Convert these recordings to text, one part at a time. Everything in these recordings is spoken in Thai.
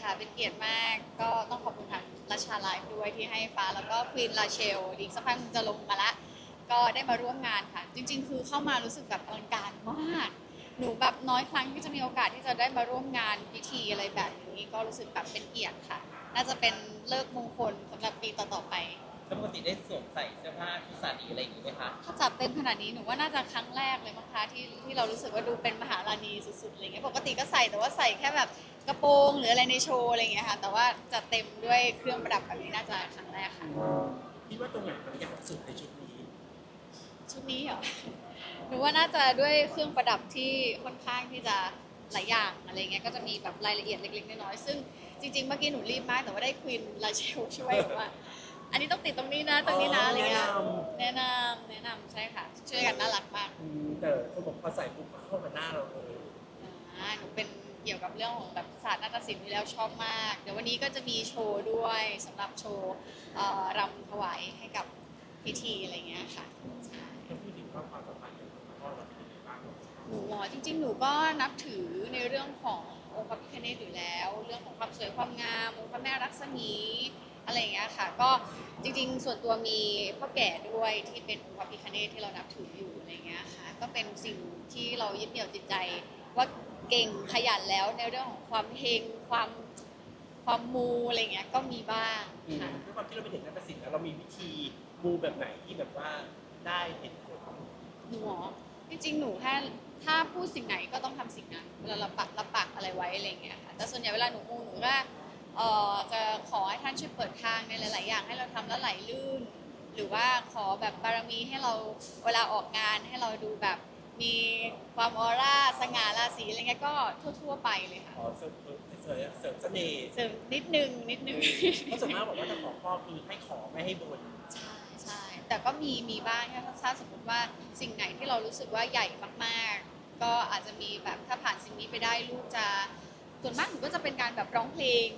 ค่ะ เป็นเกียรติมาก ก็ต้องขอบคุณทางราชาไลฟ์ด้วยที่ให้ฟ้า แล้วก็ควีนลาเชลอีกสักพักจะลงมาละ ก็ได้มาร่วมงานค่ะ จริง ๆ คือเข้ามารู้สึกแบบอลังการมาก หนูแบบน้อยครั้งที่จะมีโอกาสที่จะได้มาร่วมงานพิธีอะไรแบบนี้ ก็รู้สึกแบบเป็นเกียรติค่ะ น่าจะเป็นเลิกมงคลสำหรับปีต่อๆไป แล้วปกติได้สวมใส่เสื้อผ้าที่สาดีอะไรอย่างนี้ไหมคะ ถ้าจัดเต็มขนาดนี้หนูว่าน่าจะครั้งแรกเลยมั้งคะที่ที่เรารู้สึกว่าดูเป็นมหาราณีสุดๆอะไรเงี้ยปกติก็ใส่แต่ว่าใส่แค่แบบกระโปรงหรืออะไรในโชว์อะไรเงี้ยค่ะแต่ว่าจัดเต็มด้วยเครื่องประดับแบบนี้น่าจะครั้งแรกค่ะคิดว่าตรงไหนมันยากสุดในชุดนี้ ชุดนี้เหรอหนูว่าน่าจะด้วยเครื่องประดับที่ค่อนข้างที่จะหลายอย่างอะไรเงี้ยก็จะมีแบบรายละเอียดเล็กๆน้อยๆซึ่งจริงๆเมื่อกี้หนูรีบมากแต่ว่าได้ควีนลาเชลช่วยบอกว่า อันนี้ต้องติดตรงนี้นะตรงนี้นะอะไรเงี้ยแนะนำแนะนำใช่ค่ะ ช่วยกันน่ารักมากอืมแต่คนบอกพอใส่ปุ๊บก็เข้ากับหน้าเราเลยอ่าหนูเป็นเกี่ยวกับเรื่องของแบบศาสตร์นาฏศิลป์อยู่แล้วชอบมาก เดี๋ยววันนี้ก็จะมีโชว์ด้วยสำหรับโชว์เอ่อรำถวายให้กับพิธีอะไรเงี้ยค่ะใช่ถ้าพูดถึงว่าความสัมพันธ์กับพ่อเราเป็นยังไงบ้างหนูเหรอจริงๆ หนูก็นับถือในเรื่องขององค์พระพิฆเนศอยู่แล้ว เรื่องของความสวยความงามองค์พระแม่รักษมี อะไรอย่างเงี้ยค่ะ ก็จริงๆ ส่วนตัวมีพ่อแก่ด้วยที่เป็นองค์พระพิฆเนศที่เรานับถืออยู่อะไรเงี้ยค่ะ ก็เป็นสิ่งที่เรายึดเหนี่ยวจิตใจ ว่าเก่งขยันแล้วในเรื่องของความเฮงความความมูอะไรเงี้ยก็มีบ้างอืมค่ะ ด้วยความที่เราเป็นเด็กนักศิลป์แล้วเรามีวิธีมูแบบไหนที่แบบว่าได้เห็นผลหนูเหรอจริงๆ หนูถ้าถ้าพูดสิ่งไหนก็ต้องทำสิ่งนั้นเวลาเราปักรับปากอะไรไว้อะไรเงี้ยค่ะแต่ส่วนใหญ่เวลาหนูมูหนูก็ เอ่อจะขอให้ท่านช่วยเปิดทางในหลาย ๆ อย่างให้เราทำแล้วไหลลื่น หรือว่าขอแบบบารมีให้เราเวลาออกงานให้เราดูแบบมีความออร่าสง่าราศีอะไรเงี้ยก็ทั่ว ๆ ไปเลยค่ะขอเสริมเสริมเสริมเสน่ห์เสริมนิดนึงนิดนึง เพราะส่วนมากบอกว่าถ้าขอพ่อคือให้ขอไม่ให้บนใช่ใช่แต่ก็มีมีบ้างถ้าถ้าสมมติว่าสิ่งไหนที่เรารู้สึกว่าใหญ่มากๆ ก็อาจจะมีแบบถ้าผ่านสิ่งนี้ไปได้ลูกจะส่วนมากหนูก็จะเป็นการแบบร้องเพลง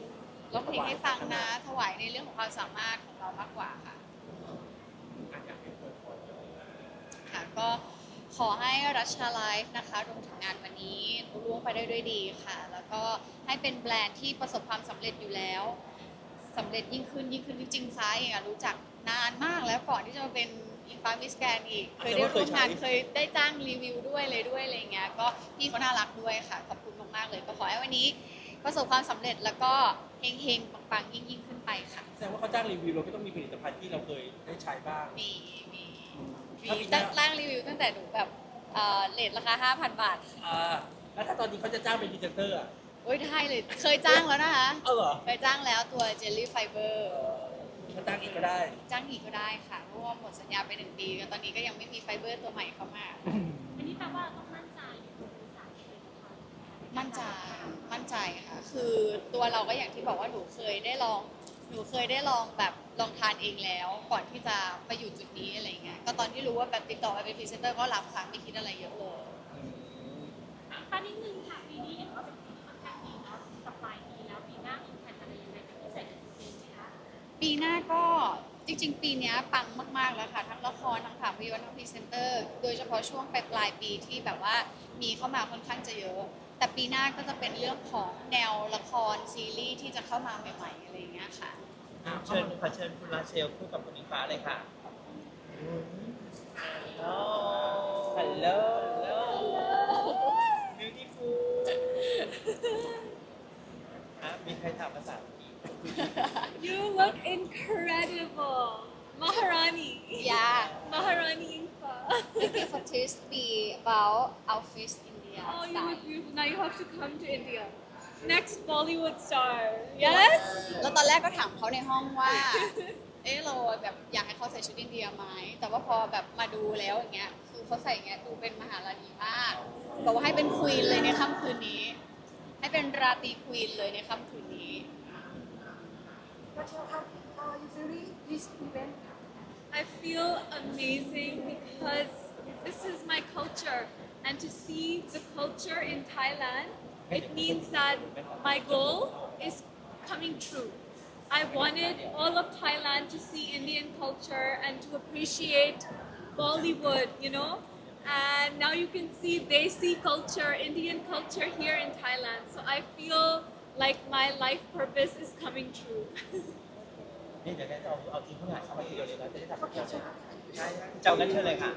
ร้องเพลงให้ฟังนะ ถวายในเรื่องของความสามารถของเรามากกว่าค่ะอาจจะให้เปิดพรค่ะก็ขอให้รัชาไลฟ์นะคะรวมถึงงานวันนี้ร่วงไปได้ด้วยดีค่ะ แล้วก็ให้เป็นแบรนด์ที่ประสบความสำเร็จอยู่แล้วสำเร็จยิ่งขึ้นยิ่งขึ้นจริงๆซ้ายเองอะรู้จักนานมากแล้วก่อนที่จะมาเป็นอินฟ้ามิสแกนอีก เคยได้ร่วมงานเคยได้จ้างรีวิวด้วยเลยด้วยอะไรอย่างเงี้ยก็พี่เขาน่ารักด้วยค่ะ ขอบคุณมากๆเลย ก็ขอให้วันนี้ประสบความสำเร็จแล้วก็ เฮงๆปังๆยิ่งยิ่งๆขึ้นไปค่ะ แสดงว่าเขาจ้างรีวิวเราก็ต้องมีผลิตภัณฑ์ที่เราเคยได้ใช้บ้าง มีมีมีถ้าปีหตั้น้างร่างรีวิวตั้งแต่หนูแบบเอ่อเลทราคา 5,000 บาทอ่าแล้วถ้าตอนนี้เขาจะจ้างเป็นพรีเซนเตอร์อะโอ้ยได้เลย เคยจ้างแล้วนะคะ เอาเหรอเคยจ้างแล้วตัวเจลลี่ไฟเบอเอร์อเขาจ้างอีกก็ได้ จ้างอีกก็ได้ค่ะ เพราะว่าหมดสัญญาไปหนึ่งปี ตอนนี้ก็ยังไม่มีไฟเบอร์ตัวใหม่เข้ามา อันนี้แปลว่าต้องมั่นใจในบริษัทผลิตภัณฑ์ มั่นใจมั่นใจค่ะคือตัวเราก็อย่างที่บอกว่าหนูเคยได้ลอง หนูเคยได้ลองแบบลองทานเองแล้ว ก่อนที่จะมาอยู่จุดนี้อะไรเงี้ยก็ตอนที่รู้ว่าแบบติดต่อไปเป็นพรีเซนเตอร์ก็รับค่ะไม่คิดอะไรเยอะเลยป้านิดนึงค่ะปีนี้เห็นว่าเป็นปีที่ค่อนข้างดีเนาะกับปลายปีแล้วปีหน้ามีแผนอะไรยังไงเป็นพิเศษกับตัวเองไหมคะปีหน้าก็จริง ๆ ปีเนี้ยปังมากๆแล้วค่ะทั้งละครทั้งภาพยนตร์ทั้งพรีเซนเตอร์ โดยเฉพาะช่วงปลายปลายๆปีที่แบบว่ามีเข้ามาค่อนข้างจะเยอะ แต่ปีหน้าก็จะเป็นเรื่องของแนวละครซีรีส์ที่จะเข้ามาใหม่ๆอะไรอย่างเงี้ยค่ะเชิญขอเชิญคุณลาเชลคู่กับคุณอิงฟ้าเลยค่ะฮัลโหลฮัลโหล beautiful อะมีใครถามภาษาอังกฤษ You look incredible Maharani Yeah Maharani Infa thank you for teach me about outfit India Oh you style look beautiful now you have to come to India next Bollywood star yes แล้วตอนแรกก็ถามเขาในห้องว่า เอ๊ะเราแบบอยากให้เขาใส่ชุดอินเดียไหมแต่ว่าพอแบบมาดูแล้วอย่างเงี้ย คือเขาใส่อย่างเงี้ยดูเป็นมหาราณีมากบอกว่าให้เป็นควีนเลยในค่ำคืนนี้ ให้เป็นราตรีควีนเลยในค่ำคืนนี้ Rachel, how, how are you feeling this event? I feel amazing because this is my culture and to see the culture in Thailand it means that my goal is coming true. I wanted all of Thailand to see Indian culture and to appreciate Bollywood, you know? And now you can see Desi culture, Indian culture here in Thailand. So I feel like my life purpose is coming true. นี่เดี๋ยวจะเอาเอาทีมผู้บริหารเข้ามาทีเดียวเลยนะจะได้จับเกี่ยวเลยใช่เจ้ากันเชิญเลยค่ะ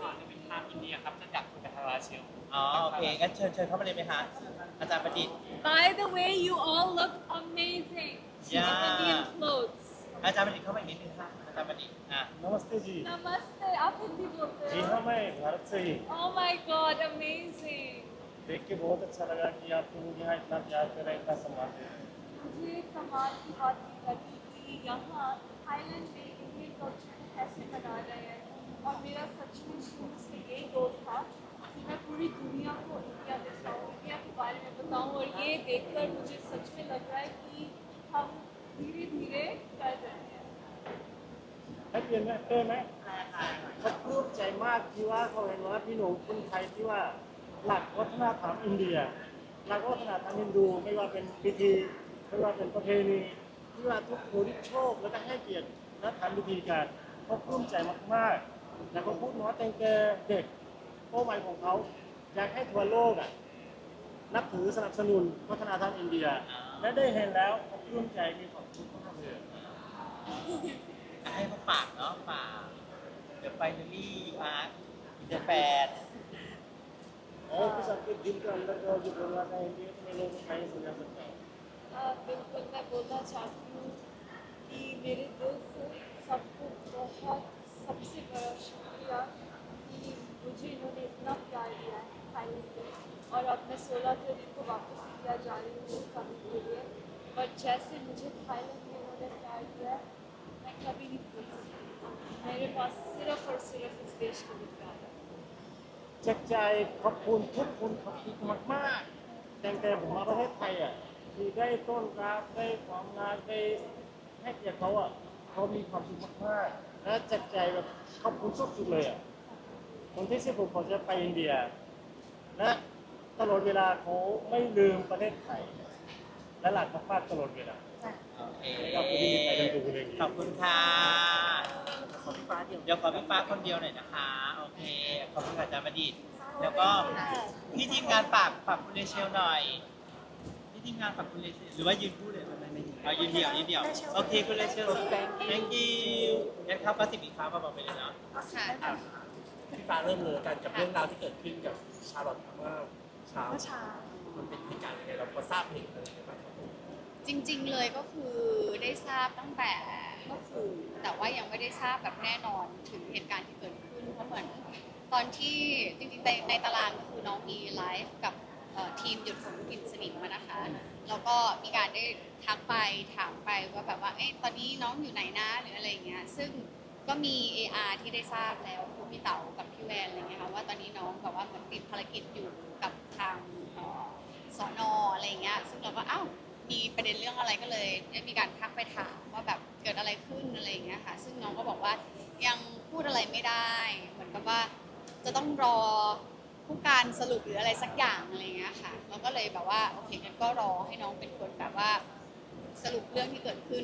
อ่าจะเป็นภาพอินเดียครับจะจาก คุณกัทาราเชล อ๋อโอเคงั้นเชิญเชิญเข้ามาเลยไหมคะอาจารย์ประดิษฐ์ By the way, you all look amazing in Yeah. Indian clothes. อาจารย์ประดิษฐ์เข้ามาอีกนิดนึงค่ะอาจารย์ประดิษฐ์อ่ะ नमस्ते जी Namaste, आप हिंदी बोलते जी हो? हाँ मैं भारत से ही Oh my God, amazing. देख के बहुत अच्छा लगा कि आप लोग यहाँ इतना प्यार करें इतना सम्मान दें मुझे कमाल की बात ये लगी कि यहाँ थाईलैंड में इंडियन कल्चर को कैसे मना रहे हैं और मेरा सच में शुरू से यही गोल था कि मैं पूरी दुनिया को इंडिया दिखाऊँ इंडिया के बारे में बताऊँ और ये देखकर मुझे सच में लग रहा है कि हम धीरे धीरे कर रहे हैं ให้เปลี่ยนไหมเต้ไหมเขาปลื้มใจมากที่ว่าเขาเห็นว่าพี่หนุ่มคนไทยที่ว่าหลักวัฒนธรรมอินเดีย หลักวัฒนธรรมฮินดูไม่ว่าเป็นพิธีไม่ว่าเป็นประเพณีที่ว่าทุกคนโชคแล้วก็ให้เกียรติและทำพิธีการเขาปลื้มใจมากๆแต่เขาพูดว่าแต่งแกเด็ก เป้าหมายของเขาอยากให้ทั่วโลกอ่ะนับถือสนับสนุนวัฒนธรรมอินเดีย และได้เห็นแล้วเขาปลื้มใจมีความสุขมากเลย ให้เขาฝากเนาะฝาก The Finally You Are in the Fan और कुछ आपके दिल के अंदर का जो बोलना था हिंदी में लोगों को कहीं समझा सकता हूँ अ, बिल्कुल मैं बोलना चाहती हूँ कि मेरे दिल से सबको बहुत सबसे बड़ा शुक्रिया कि मुझे इन्होंने इतना प्यार दिया है थाईलैंड में और अब मैं 16 तारीख को वापस इंडिया जा रही हूँ करने के लिए बट जैसे मुझे थाईलैंड में इन्होंने प्यार दिया है मैं कभी नहीं भूल सकती मेरे पास सिर्फ और सिर्फ इस देश के लिए प्यार है จากใจขอบคุณทุกคนขอบคุณมากๆแต่แต่ผมมาประเทศไทยอ่ะที่ได้ต้อนรับได้ความรักได้ให้เกียรติเขาอ่ะเขามีความสุขมากๆและจากใจแบบขอบคุณสุดๆเลยอ่ะ คนที่สิบผมเขาจะไปอินเดียและตลอดเวลาเขาไม่ลืมประเทศไทย และหลักมากๆตลอดเวลาโอเคขอบคุณที่มีใจดูเรื่องนี้ขอบคุณค่ะเดี๋ยวขอพี่ฟ้าคนเดียวหน่อยนะคะ โอเค ขอบคุณค่ะอาจารย์ประดิษฐ์แล้วก็พี่ทีมงานฝากฝากคุณเลเชลหน่อยพี่ทีมงานฝากคุณเลเชลหรือว่ายืนพูดเลยไม่ไม่เอายืนเดี่ยวยืนเดี่ยวโอเคคุณเลเชล thank you งั้นเข้าก็สิบอีกครั้งมาบอกไปเลยเนาะค่ะอะพี่ ฟ้าเริ่มเลยกันกับเรื่องราวที่เกิดขึ้นกับชาลอตเมื่อเช้าเมื่อเช้า มันเป็นเหตุการณ์ยังไงเราพอทราบเหตุอะไรยังไงบ้างครับผมจริง ๆ เลยก็คือได้ทราบตั้งแต่เมื่อคืนแต่ว่ายังไม่ได้ทราบแบบแน่นอนถึงเหตุการณ์ที่เกิดขึ้นเพราะเหมือนตอนที่จริงๆในในตารางก็คือน้องมีไลฟ์กับเอ่อทีมหยุดฝนกลิ่นสนิมอะนะคะแล้วก็มีการได้ทักไปถามไปว่าแบบว่าเอ๊ะตอนนี้น้องอยู่ไหนนะหรืออะไรอย่างเงี้ยซึ่งก็มี AR ที่ได้ทราบแล้วคือ พี่เต๋ากับพี่แวนอะไรเงี้ยค่ะว่าตอนนี้น้องแบบว่าเหมือนติดภารกิจอยู่กับทางเอ่อสอนออะไรเงี้ยซึ่งเราก็อ้าวมีประเด็นเรื่องอะไรก็เลยได้มีการทักไปถามว่าแบบเกิดอะไรขึ้นอะไรเงี้ยค่ะ ซึ่งน้องก็บอกว่ายังพูดอะไรไม่ได้ เหมือนกับว่าจะต้องรอผู้การสรุปหรืออะไรสักอย่างอะไรเงี้ยค่ะเราก็เลยแบบว่าโอเคงั้นก็รอให้น้องเป็นคนแบบว่าสรุปเรื่องที่เกิดขึ้น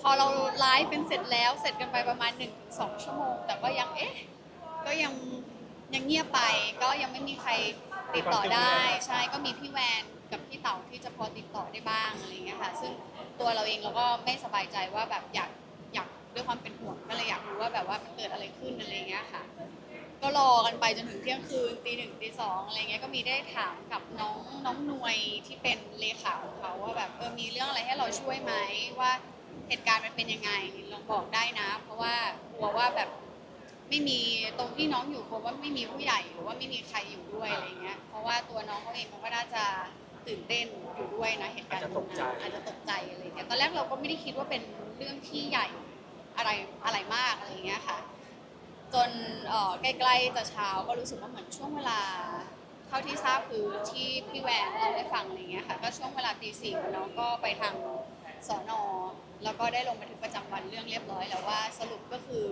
พอเราไลฟ์เป็นเสร็จแล้วเสร็จกันไปประมาณ1นถึงสชั่วโมง แต่ก็ยังเอ๊ะก็ยังยังเงียบไปก็ยังไม่มีใครติดต่อได้ใช่ก็มีพี่แวนกับพี่เต๋าที่จะพอติดต่อได้บ้างอะไรอย่างเงี้ยค่ะ ซึ่งตัวเราเองเราก็ไม่สบายใจว่าแบบอยากอยากด้วยความเป็นห่วงก็เลยอยากรู้ว่าแบบว่ามันเกิดอะไรขึ้นอะไรอย่างเงี้ยค่ะ ก็รอกันไปจนถึงเที่ยงคืนตีหนึ่งตีสองอะไรเงี้ยก็มีได้ถามกับน้องน้องนวยที่เป็นเลขาของเขาว่าแบบเออมีเรื่องอะไรให้เราช่วยไหมว่าเห ตุการณ์มันเป็นยังไงลองบอกได้นะ เพราะว่ากลัวว่าแบบไม่มีตรงที่น้องอยู่เพราะว่าไม่มีผู้ใหญ่หรือว่าไม่มีใครอยู่ด้วยอะไรเงี้ย เพราะว่าตัวน้องเขาเองเขาก็น่าจะตื่นเต้นอยู่ด้วยนะเหตุการณ์ตรงนั้นอาจจะตกใจอะไรเงี้ยตอนแรกเราก็ไม่ได้คิดว่าเป็นเรื่องที่ใหญ่อะไรอะไรมากอะไรเงี้ยค่ะ จนใกล้ๆจะเช้าก็รู้สึกว่าเหมือนช่วงเวลาเท่าที่ทราบคือที่พี่แวนเล่าให้ฟังอะไรเงี้ยค่ะ ก็ช่วงเวลาตีสี่น้องก็ไปทางสอนอ แล้วก็ได้ลงบันทึกประจำวันเรื่องเรียบร้อยแล้วว่าสรุปก็คือ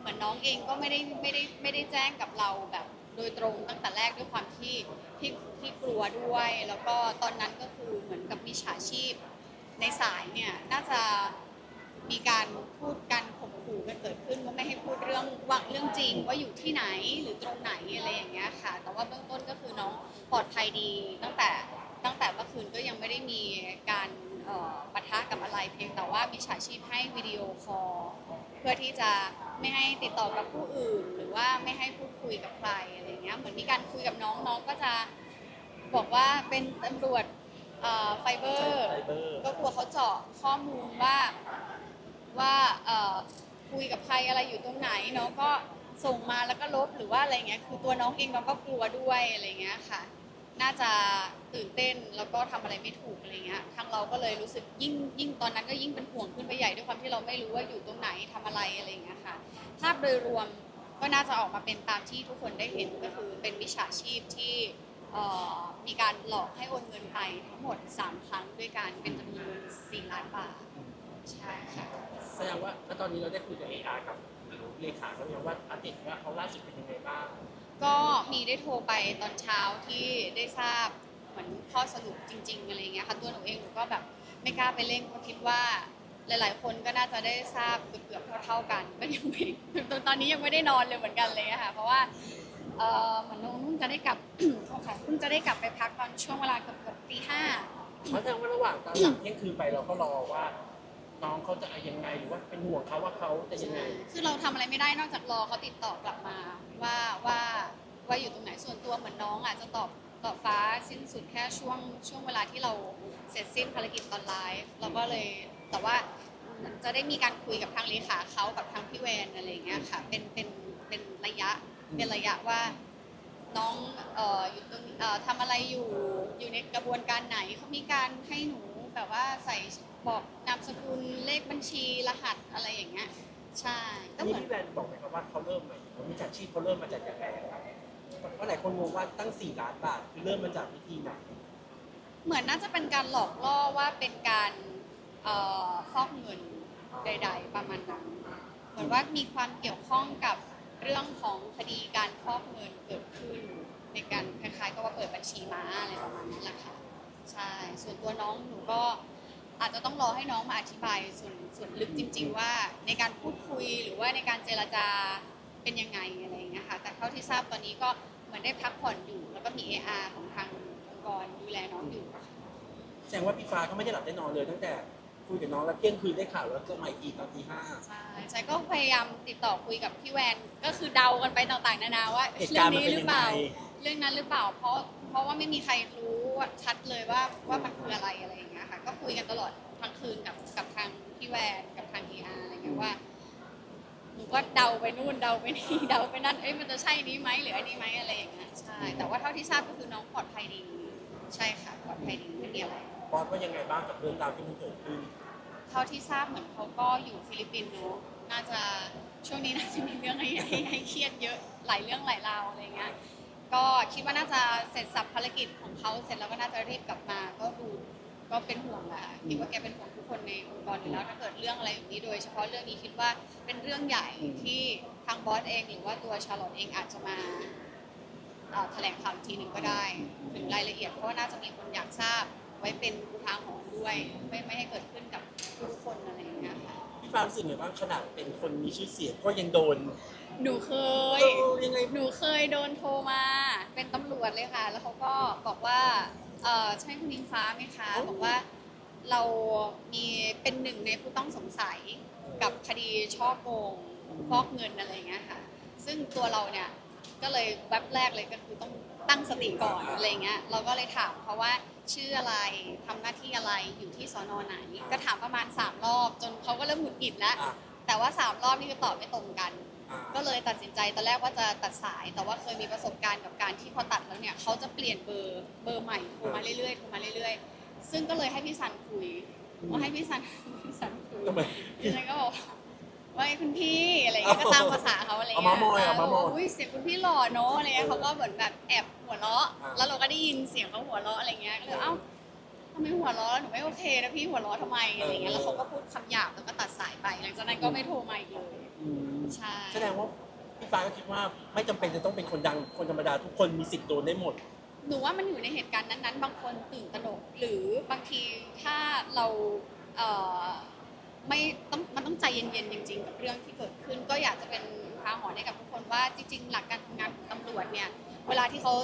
เหมือนน้องเองก็ไม่ได้ไม่ได้ไม่ได้แจ้งกับเราแบบ โดยตรงตั้งแต่แรกด้วยความที่ที่ที่กลัวด้วย แล้วก็ตอนนั้นก็คือเหมือนกับมีฉาชีพในสายเนี่ยน่าจะมีการพูดกันข่มขู่กันเกิดขึ้นว่าไม่ให้พูดเรื่องว่าเรื่องจริงว่าอยู่ที่ไหนหรือตรงไหนอะไรอย่างเงี้ยค่ะ แต่ว่าเบื้องต้นก็คือน้องปลอดภัยดีตั้งแต่ ตั้งแต่เมื่อคืนก็ยังไม่ได้มีการปะทะกับอะไรเพียงแต่ว่ามีฉาชีพให้วิดีโอคอลเพื่อที่จะไม่ให้ติดต่อกับผู้อื่น หรือว่าไม่ให้พูดคุยกับใครอะไรเงี้ยเหมือนมีการคุยกับน้องน้องก็จะบอกว่าเป็นตำรวจไฟเบอร์ก็กลัวเขาเจาะข้อมูลว่าว่าคุยกับใครอะไรอยู่ตรงไหนน้องก็ส่งมาแล้วก็ลบหรือว่าอะไรเงี้ยคือตัวน้องเองน้องก็กลัวด้วยอะไรเงี้ยค่ะ น่าจะตื่นเต้นแล้วก็ทำอะไรไม่ถูกอะไรเงี้ยทางเราก็เลยรู้สึกยิ่งยิ่งตอนนั้นก็ยิ่งเป็นห่วงขึ้นไปใหญ่ด้วยความที่เราไม่รู้ว่าอยู่ตรงไหนทำอะไรอะไรเงี้ยค่ะภาพโดยรวมก็น่าจะออกมาเป็นตามที่ทุกคนได้เห็นก็คือเป็นวิชาชีพที่มีการหลอกให้โอนเงินไปทั้งหมด 3 ครั้งด้วยกันเป็นจำนวนเงิน4ล้านบาทใช่ค่ะแสดงว่าตอนนี้เราได้คุยกับ AR กับเลขาเขายังว่าอัปเดตว่าเขาล่าสุดเป็นยังไงบ้าง ก็มีได้โทรไปตอนเช้าที่ได้ทราบเหมือนข้อสรุปจริง ๆ อะไรเงี้ยค่ะตัวหนูเองหนูก็แบบไม่กล้าไปเร่งเพราะคิดว่าหลาย ๆ คนก็น่าจะได้ทราบเกือบๆเท่า ๆกันก็ยังไม่ตอนนี้ยังไม่ได้นอนเลยเหมือนกันเลยอะค่ะเพราะว่าเอ่อเหมือนน้องนุ่นจะได้กลับ ขอค่ะเพิ่งจะได้กลับไปพักตอนช่วงเวลาเกือบๆตีห้าเพราะแสดงว่าระหว่างตอนหลังเที่ยงคืนไปเราก็รอว่า น้องเขาจะยังไงหรือว่าเป็นห่วงเขาว่าเขาจะยังไง คือเราทำอะไรไม่ได้นอกจากรอเขาติดต่อกลับมา ว่าว่าว่าอยู่ตรงไหนส่วนตัวเหมือนน้องอะจะตอบตอบฟ้าสิ้นสุดแค่ช่วงช่วงเวลาที่เราเสร็จสิ้นภารกิจตอนไลฟ์เราก็เลยแต่ว่าจะได้มีการคุยกับทางเลขาเขากับทางพี่แวนอะไรเงี้ยค่ะเป็นเป็นเป็นระยะเป็นระยะว่าน้องเอ่ออยู่ตรงเอ่อทำอะไรอยู่อยู่ในกระบวนการไหนเขามีการให้หนูแบบว่าใส่บอกนามสกุลเลขบัญชีรหัสอะไรอย่างเงี้ย ใช่ก็เหนี่มือน พี่แวนบอกไหมครับว่าเขาเริ่มใหม่เขามีจัดชีพเขาเริ่มมาจากยังไงครับเพราะหลายคนงงว่าตั้ง 4 ล้านบาทคือเริ่มมาจากวิธีไหนเหมือนน่าจะเป็นการหลอกล่อว่าเป็นการเอ่อฟอกเงินใด ๆ ประมาณนั้นเหมือนว่ามีความเกี่ยวข้องกับเรื่องของคดีการฟอกเงินเกิดขึ้น ในการคล้ายๆกับว่าเปิดบัญชีม้าอะไรประมาณนั้นแหละค่ะใช่ส่วนตัวน้องหนูก็ อาจจะต้องรอให้น้องมาอธิบายส่วนส่วนลึกจริง ๆ ว่าในการพูดคุยหรือว่าในการเจรจาเป็นยังไงอะไรอย่างเงี้ยค่ะแต่เท่าที่ทราบตอนนี้ก็เหมือนได้พักผ่อนอยู่ แล้วก็มี AR ของทางองค์กรดูแลน้องอยู่ค่ะแสดงว่าพี่ฟ้าก็ไม่ได้หลับได้นอนเลยตั้งแต่คุยกับน้องแล้วเที่ยงคืนได้ข่าวแล้วก็มาอีกทีตอนตีห้าใช่ใช่ก็พยายามติดต่อคุยกับพี่แวนก็คือเดากันไปต่างๆนานาว่าเหตุเรื่กาอรงณ์มันนี้เป็นหรืยัองเปไงล่า เรื่องนั้นหรือเปล่าเพราะเพราะว่าไม่มีใครรู้ว่าชัดเลยว่าว่ามันคืออะไรอะไร อย่างเงี้ยค่ะก็คุยกันตลอดทั้งคืนกับกับทางพี่แวนกับทางพีอาร์อะไรเงี้ยว่าหนูก็เดาไปนู่นเดาไปนี่เดาไปนั่นเอ้ยมันจะใช่นี้ไหมหรืออันนี้ไหมอะไรอย่างเงี้ยใช่แต่ว่าเท่าที่ทราบก็คือน้องปลอดภัยดี ใช่ค่ะปลอดภัยดีไม่มีอะไรบอสว่ายังไงบ้างกับเรื่องราวที่มันเกิดขึ้น เท่าที่ทราบเหมือนเขาก็อยู่ฟิลิปปินส์เนอะน่าจะช่วงนี้น่าจะมีเรื่องให้ให้ให้เครียดเยอะหลายเรื่องหลายราวอะไรเงี้ยก็คิดว่าน่าจะเสร็จสับภารกิจของเขาเสร็จแล้วก็น่าจะรีบกลับมา ก็ดู ก็เป็นห่วงแหละคิดว่าแกเป็นห่วงทุกคนในองค์กรอยู่แล้วถ้าเกิดเรื่องอะไรแบบนี้โดยเฉพาะเรื่องนี้คิดว่าเป็นเรื่องใหญ่ที่ทางบอสเอง หรือว่าตัวชาร์ลอตเองอาจจะมาเอ่อแถลงข่าวอีกทีหนึ่งก็ได้ถึงรายละเอียดเพราะว่าน่าจะมีคนอยากทราบไว้เป็นอุทาหรณ์ด้วย ไม่ไม่ให้เกิดขึ้นกับทุกๆคนอะไรอย่างเงี้ยค่ะ พี่ฟ้ารู้สึกไงบ้างขนาดเป็นคนมีชื่อเสียงก็ยังโดน หนูเคย เออยังไง หนูเคยโดนโทรมา เป็นตำรวจเลยค่ะ แล้วเขาก็บอกว่า เออใช่คุณอิงฟ้าไหมคะ บอกว่าเรามีเป็นหนึ่งในผู้ต้องสงสัยกับคดีช่อโกงฟอกเงินอะไรอย่างเงี้ยค่ะ ซึ่งตัวเราเนี่ยก็เลยแวบแรกเลยก็คือต้องตั้งสติก่อนอะไรเงี้ยเราก็เลยถามเขาว่าชื่ออะไรทำหน้าที่อะไรอยู่ที่สอนอไหน ก็ถามประมาณ3รอบจนเขาก็เริ่มหงุดหงิดแล้วอะแต่ว่า3รอบนี่คือตอบไม่ตรงกันอ่า ก็เลยตัดสินใจตอนแรกว่าจะตัดสาย แต่ว่าเคยมีประสบการณ์กับการที่พอตัดแล้วเนี่ยเขาจะเปลี่ยนเบอร์เบอร์ใหม่โทรมาเรื่อยๆโทรมาเรื่อยๆ ซึ่งก็เลยให้พี่สันคุยว่าให้พี่สันพี่สันคุยทำไม พี่สันก็บอกว่าไอ้คุณพี่อะไรอย่างเงี้ยก็ตามภาษาเขาอะไรเอาเงี้มายมอยเอามามอยอุ้ยเสียงคุณพี่หล่อเนอะอะไรเงี้ยเขาก็เหมือนแบบแอบหัวเราะ อ่า แล้วเราก็ได้ยินเสียงเขาหัวเราะอะไรเงี้ยก็เลยเอ้า ทำไมหัวเราะแล้วหนูไม่โอเคนะพี่หัวเราะทำไมอะไรเงี้ยแล้วเขาก็พูดคำหยาบแล้วก็ตัดสายไปหลังจากนั้นก็ไม่โทรมาอีกเลย อืมใช่ แสดงว่าพี่ฟ้าก็คิดว่าไม่จำเป็นจะต้องเป็นคนดังคนธรรมดาทุกคนมีสิทธิ์โดนได้หมด หนูว่ามันอยู่ในเหตุการณ์นั้นๆ บางคนตื่นตระหนกหรือบางทีถ้าเราเอ่อไม่ต้องมันต้องใจเย็นๆจริง ๆ กับเรื่องที่เกิดขึ้น ก็อยากจะเป็นอุทาหรณ์ให้กับทุกคนว่าจริง ๆ หลักการทำงานของตำรวจเนี่ยเวลาที่เขา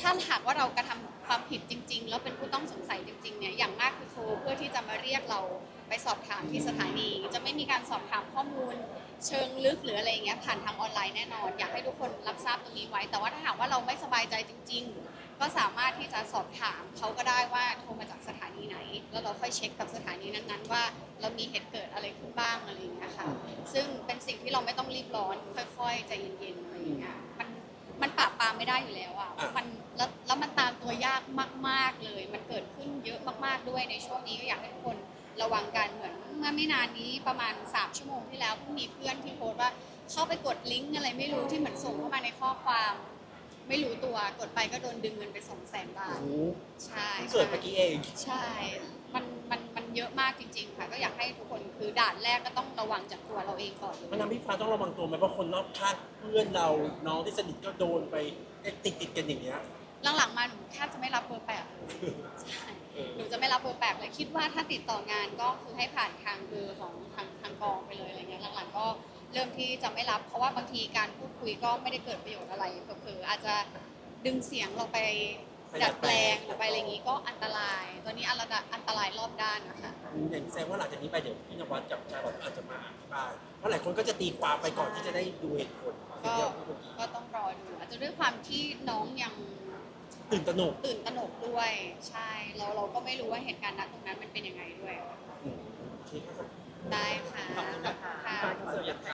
ถ้าหากว่าเรากระทำ ความผิดจริง ๆ แล้วเป็นผู้ต้องสงสัยจริงๆเนี่ยอย่างมากคือโทรเพื่อที่จะมาเรียกเราไปสอบถามที่สถานี จะไม่มีการสอบถามข้อมูล เชิงลึกหรืออะไรอย่างเงี้ยผ่านทางออนไลน์แน่นอน อยากให้ทุกคนรับทราบตรงนี้ไว้ แต่ว่าถ้าหากว่าเราไม่สบายใจจริง ๆ ก็สามารถที่จะสอบถามเขาก็ได้ว่าโทรมาจากสถานีไหน แล้วเราค่อยเช็คกับสถานีนั้นๆว่า เรามีเหตุเกิดอะไรขึ้นบ้างอะไรอย่างเงี้ยค่ะซึ่งเป็นสิ่งที่เราไม่ต้องรีบร้อน ค่อยๆใจเย็นๆอะไรอย่างเงี้ยมันมันปราบปรามไม่ได้อยู่แล้วอะอะ มันแล้วแล้วมันตามตัวยากมาก ๆเลย มันเกิดขึ้นเยอะมากๆด้วยในช่วงนี้ก็อยากให้ทุกคนระวังกันเหมือนเมื่อไม่นานนี้ประมาณ 3 ชั่วโมงที่แล้วเพิ่งมีเพื่อนที่โพสต์ว่าเข้าไปกดลิงก์อะไรไม่รู้ที่เหมือนส่งเข้ามาในข้อความ ไม่รู้ตัวกดไปก็โดนดึงเงินไปสองแสนบาท โอ้โหใช่ เพิ่งเกิดเมื่อกี้เอง ใช่ มัน มันมัน เยอะมากจริง ๆ ค่ะ ก็อยากให้ทุกคนคือด่านแรกก็ต้องระวังจากตัวเราเองก่อนเลย มันทำให้ฟ้าต้องระวังตัวไหมเพราะคนรอบข้างเพื่อนเราน้องที่สนิทก็โดนไปติดติดๆกันอย่างเงี้ย หลังๆมาหนูแทบจะไม่รับเบอร์แปลกเลยใช่หนูจะไม่รับเบอร์แปลกเลยคิดว่าถ้าติดต่องานก็คือให้ผ่านทางเบอร์ของทางทางกองไปเลยอะไรเงี้ยหลังๆก็เริ่มที่จะไม่รับเพราะว่าบางทีการพูดคุยก็ไม่ได้เกิดประโยชน์อะไรเผลอๆอาจจะดึงเสียงเราไป ดัดแปลงหรือไปอะไรอย่างงี้ก็อันตรายตอนนี้อันตรายอันตรายรอบด้านนะคะอย่างที่แซงว่าหลังจากนี้ไปเดี๋ยวพี่นวัดกับชาลอตอาจจะมาอธิบายเพราะหลายคนก็จะตีความไปก่อนที่จะได้ดูเหตุผลสิ่งก็ที่เราพูดเมื่อกี้ก็ต้องรอดูอาจจะด้วยความที่น้องยังตื่นตระหนกตื่นตระหนกด้วย ใช่แล้วเราก็ไม่รู้ว่าเหตุการณ์นั้นตรงนั้นมันเป็นยังไงด้วยอืมโอเคครับได้ค่ะขอบคุณนะคะค่ะสวัสดีค่ะ